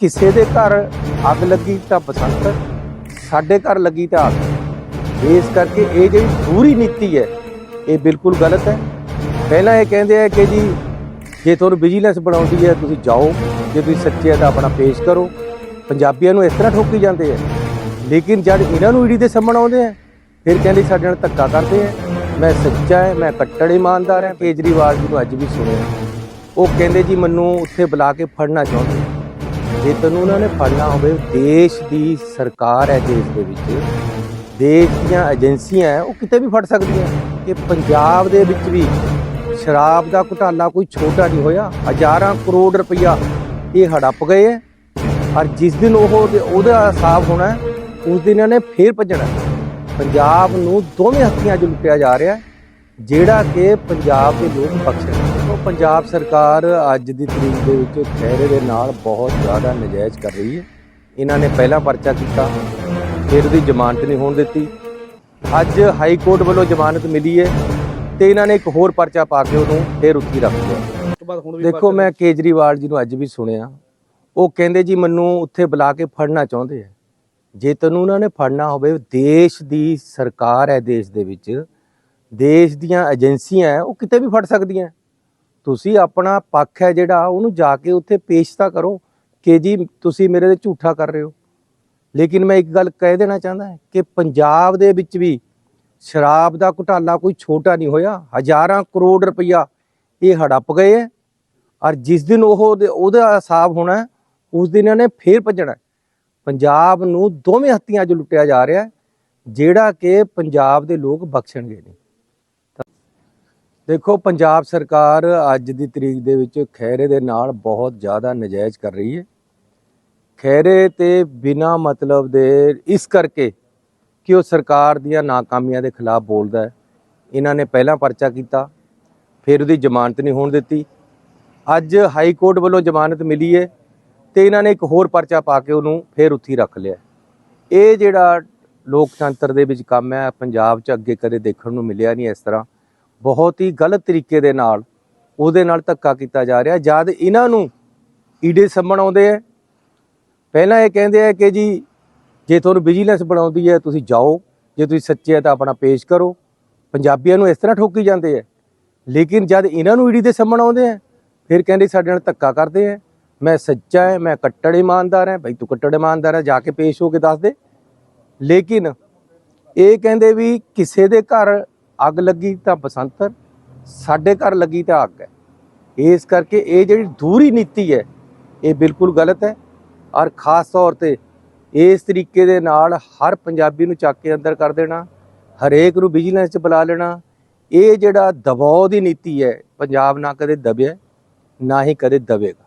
ਕਿਸੇ ਦੇ ਘਰ ਅੱਗ ਲੱਗੀ ਤਾਂ ਬਸੰਤ, ਸਾਡੇ ਘਰ ਲੱਗੀ ਤਾਂ ਅੱਗ। ਇਸ ਕਰਕੇ ਇਹ ਜਿਹੜੀ ਦੂਰੀ ਨੀਤੀ ਹੈ, ਇਹ ਬਿਲਕੁਲ ਗਲਤ ਹੈ। ਪਹਿਲਾਂ ਇਹ ਕਹਿੰਦੇ ਆ ਕਿ ਜੀ, ਜੇ ਤੁਹਾਨੂੰ ਵਿਜੀਲੈਂਸ ਬਣਾਉਂਦੀ ਹੈ, ਤੁਸੀਂ ਜਾਓ। ਜੇ ਤੁਸੀਂ ਸੱਚੇ ਆ ਤਾਂ ਆਪਣਾ ਪੇਸ਼ ਕਰੋ। ਪੰਜਾਬੀਆਂ ਨੂੰ ਇਸ ਤਰ੍ਹਾਂ ਠੋਕੀ ਜਾਂਦੇ ਆ। ਲੇਕਿਨ ਜਦ ਇਹਨਾਂ ਨੂੰ ਈਡੀ ਦੇ ਸਾਹਮਣੇ ਆਉਂਦੇ ਆ, ਫਿਰ ਕਹਿੰਦੇ ਸਾਡੇ ਨਾਲ ਧੱਕਾ ਕਰਦੇ ਆ। ਮੈਂ ਸੱਚਾ ਹੈ, ਮੈਂ ਕੱਟੜ ਇਮਾਨਦਾਰ ਹਾਂ। ਕੇਜਰੀਵਾਲ ਜੀ ਨੂੰ ਅੱਜ ਵੀ ਸੁਣਿਆ। ਉਹ ਕਹਿੰਦੇ ਜੀ, ਮੈਨੂੰ ਉੱਥੇ ਬੁਲਾ ਕੇ ਫੜਨਾ ਚਾਹੁੰਦੇ ਜੇ ਤੈਨੂੰ ਉਹਨਾਂ ਨੇ ਫੜਨਾ ਹੋਵੇ, ਦੇਸ਼ ਦੀ ਸਰਕਾਰ ਹੈ ਦੇਸ਼ ਦੇ ਵਿੱਚ, ਦੇਸ਼ ਦੀਆਂ ਏਜੰਸੀਆਂ ਹੈ, ਉਹ ਕਿਤੇ ਵੀ ਫੜ ਸਕਦੀਆਂ। ਕਿ ਪੰਜਾਬ ਦੇ ਵਿੱਚ ਵੀ ਸ਼ਰਾਬ ਦਾ ਘੁਟਾਲਾ ਕੋਈ ਛੋਟਾ ਨਹੀਂ ਹੋਇਆ। ਹਜ਼ਾਰਾਂ ਕਰੋੜ ਰੁਪਈਆ ਇਹ ਹੜੱਪ ਗਏ ਹੈ। ਔਰ ਜਿਸ ਦਿਨ ਉਹ ਉਹਦਾ ਹਿਸਾਬ ਹੋਣਾ ਉਸ ਦਿਨ ਇਹਨਾਂ ਨੇ ਫੇਰ ਭੱਜਣਾ ਪੰਜਾਬ ਨੂੰ ਦੋਵੇਂ ਹੱਥੀਆਂ 'ਚ ਲੁੱਟਿਆ ਜਾ ਰਿਹਾ ਹੈ। ਜਿਹੜਾ ਕਿ ਪੰਜਾਬ ਦੇ ਲੋਕ ਬਖਸ਼ਣ ਉਹ ਪੰਜਾਬ ਸਰਕਾਰ ਅੱਜ ਦੀ ਤਰੀਕ ਦੇ ਵਿੱਚ ਖਹਿਰੇ ਦੇ ਨਾਲ ਬਹੁਤ ਜ਼ਿਆਦਾ ਨਜਾਇਜ਼ ਕਰ ਰਹੀ ਹੈ। ਇਹਨਾਂ ਨੇ ਪਹਿਲਾਂ ਪਰਚਾ ਕੀਤਾ ਫਿਰ ਉਹਦੀ ਜ਼ਮਾਨਤ ਨਹੀਂ ਹੋਣ ਦਿੱਤੀ। ਅੱਜ ਹਾਈ ਕੋਰਟ ਵੱਲੋਂ ਜ਼ਮਾਨਤ ਮਿਲੀ ਹੈ ਤੇ ਇਹਨਾਂ ਨੇ ਇੱਕ ਹੋਰ ਪਰਚਾ ਪਾ ਕੇ ਉਹਨੂੰ ਫਿਰ ਉੱਥੇ ਰੱਖ ਲਿਆ। ਉਸ ਤੋਂ ਬਾਅਦ ਹੁਣ ਵੀ ਦੇਖੋ ਮੈਂ ਕੇਜਰੀਵਾਲ ਜੀ ਨੂੰ ਅੱਜ ਵੀ ਸੁਣਿਆ। ਉਹ ਕਹਿੰਦੇ ਜੀ ਮੈਨੂੰ ਉੱਥੇ ਬੁਲਾ ਕੇ ਫੜਨਾ ਚਾਹੁੰਦੇ ਆ। ਜੇ ਤੈਨੂੰ ਉਹਨਾਂ ਨੇ ਫੜਨਾ ਹੋਵੇ ਦੇਸ਼ ਦੀ ਸਰਕਾਰ ਹੈ ਦੇਸ਼ ਦੇ ਵਿੱਚ ਦੇਸ਼ ਦੀਆਂ ਏਜੰਸੀਆਂ ਹੈ, ਉਹ ਕਿਤੇ ਵੀ ਫੜ ਸਕਦੀਆਂ ਤੁਸੀਂ ਆਪਣਾ ਪੱਖ ਹੈ ਜਿਹੜਾ, ਉਹਨੂੰ ਜਾ ਕੇ ਉੱਥੇ ਪੇਸ਼ ਤਾਂ ਕਰੋ ਕਿ ਜੀ ਤੁਸੀਂ ਮੇਰੇ ਤੇ ਝੂਠਾ ਕਰ ਰਹੇ ਹੋ। ਲੇਕਿਨ ਮੈਂ ਇੱਕ ਗੱਲ ਕਹਿ ਦੇਣਾ ਚਾਹੁੰਦਾ ਕਿ ਪੰਜਾਬ ਦੇ ਵਿੱਚ ਵੀ ਸ਼ਰਾਬ ਦਾ ਘੁਟਾਲਾ ਕੋਈ ਛੋਟਾ ਨਹੀਂ ਹੋਇਆ। ਹਜ਼ਾਰਾਂ ਕਰੋੜ ਰੁਪਈਆ ਇਹ ਹੜੱਪ ਗਏ ਹੈ ਔਰ ਜਿਸ ਦਿਨ ਉਹ ਉਹਦੇ- ਉਹਦਾ ਹਿਸਾਬ ਹੋਣਾ ਉਸ ਦਿਨ ਇਹਨੇ ਨੇ ਫੇਰ ਭੱਜਣਾ ਪੰਜਾਬ ਨੂੰ ਦੋਵੇਂ ਹੱਥੀਆਂ 'ਚ ਲੁੱਟਿਆ ਜਾ ਰਿਹਾ ਜਿਹੜਾ ਕਿ ਪੰਜਾਬ ਦੇ ਲੋਕ ਬਖਸ਼ਣਗੇ ਨਹੀਂ। ਤਾਂ ਦੇਖੋ, ਪੰਜਾਬ ਸਰਕਾਰ ਅੱਜ ਦੀ ਤਰੀਕ ਦੇ ਵਿੱਚ ਖੈਰੇ ਦੇ ਨਾਲ ਬਹੁਤ ਜ਼ਿਆਦਾ ਨਜਾਇਜ਼ ਕਰ ਰਹੀ ਹੈ। ਖੈਰੇ ਤੇ ਬਿਨਾ ਮਤਲਬ ਦੇ ਇਸ ਕਰਕੇ ਕਿ ਉਹ ਸਰਕਾਰ ਦੀਆਂ ਨਾਕਾਮੀਆਂ ਦੇ ਖਿਲਾਫ ਬੋਲਦਾ ਹੈ। ਇਹਨਾਂ ਨੇ ਪਹਿਲਾਂ ਪਰਚਾ ਕੀਤਾ, ਫਿਰ ਉਹਦੀ ਜ਼ਮਾਨਤ ਨਹੀਂ ਹੋਣ ਦਿੱਤੀ। ਅੱਜ ਹਾਈ ਕੋਰਟ ਵੱਲੋਂ ਜ਼ਮਾਨਤ ਮਿਲੀ ਹੈ ਤੇ ਇਹਨਾਂ ਨੇ ਇੱਕ ਹੋਰ ਪਰਚਾ ਪਾ ਕੇ ਉਹਨੂੰ ਫਿਰ ਉੱਥੇ ਹੀ ਰੱਖ ਲਿਆ ਇਹ ਜਿਹੜਾ ਲੋਕਤੰਤਰ ਦੇ ਵਿੱਚ ਕੰਮ ਹੈ, ਪੰਜਾਬ 'ਚ ਅੱਗੇ ਕਦੇ ਦੇਖਣ ਨੂੰ ਮਿਲਿਆ ਨਹੀਂ ਇਸ ਤਰ੍ਹਾਂ। ਬਹੁਤ ਹੀ ਗਲਤ ਤਰੀਕੇ ਦੇ ਨਾਲ ਉਹਦੇ ਨਾਲ ਧੱਕਾ ਕੀਤਾ ਜਾ ਰਿਹਾ। ਜਦ ਇਹਨਾਂ ਨੂੰ ਈਡੇ ਸਾਹਮਣ ਆਉਂਦੇ ਆ, ਪਹਿਲਾਂ ਇਹ ਕਹਿੰਦੇ ਆ ਕਿ ਜੀ, ਜੇ ਤੁਹਾਨੂੰ ਵਿਜੀਲੈਂਸ ਬਣਾਉਂਦੀ ਹੈ, ਤੁਸੀਂ ਜਾਓ। ਜੇ ਤੁਸੀਂ ਸੱਚੇ ਆ ਤਾਂ ਆਪਣਾ ਪੇਸ਼ ਕਰੋ। ਪੰਜਾਬੀਆਂ ਨੂੰ ਇਸ ਤਰ੍ਹਾਂ ਠੋਕੀ ਜਾਂਦੇ ਆ। ਲੇਕਿਨ ਜਦ ਇਹਨਾਂ ਨੂੰ ਈਡੀ ਦੇ ਸਾਹਮਣੇ ਆਉਂਦੇ ਆ, ਫਿਰ ਕਹਿੰਦੇ ਸਾਡੇ ਨਾਲ ਧੱਕਾ ਕਰਦੇ ਆ। ਮੈਂ ਸੱਚਾ ਹੈ ਮੈਂ ਕੱਟੜ ਇਮਾਨਦਾਰ ਹਾਂ ਭਾਈ ਤੂੰ ਕੱਟੜ ਇਮਾਨਦਾਰ ਹੈ ਜਾ ਕੇ ਪੇਸ਼ ਹੋ ਕੇ ਦੱਸ ਦੇ। ਲੇਕਿਨ ਇਹ ਕਹਿੰਦੇ ਵੀ ਕਿਸੇ ਦੇ ਘਰ ਅੱਗ ਲੱਗੀ ਤਾਂ ਬਸੰਤਰ ਸਾਡੇ ਘਰ ਲੱਗੀ ਤਾਂ ਅੱਗ ਹੈ। ਇਸ ਕਰਕੇ ਇਹ ਜਿਹੜੀ ਦੂਰੀ ਨੀਤੀ ਹੈ, ਇਹ ਬਿਲਕੁਲ ਗਲਤ ਹੈ ਔਰ ਖਾਸ ਤੌਰ ਤੇ ਇਸ ਤਰੀਕੇ ਦੇ ਨਾਲ ਹਰ ਪੰਜਾਬੀ ਨੂੰ ਚੱਕ ਕੇ ਅੰਦਰ ਕਰ ਦੇਣਾ, ਹਰੇਕ ਨੂੰ ਵਿਜੀਲੈਂਸ 'ਚ ਬੁਲਾ ਲੈਣਾ, ਇਹ ਜਿਹੜਾ ਦਬਾਅ ਦੀ ਨੀਤੀ ਹੈ, ਪੰਜਾਬ ਨਾ ਕਦੇ ਦਬਿਆ, ਨਾ ਹੀ ਕਦੇ ਦਬੇਗਾ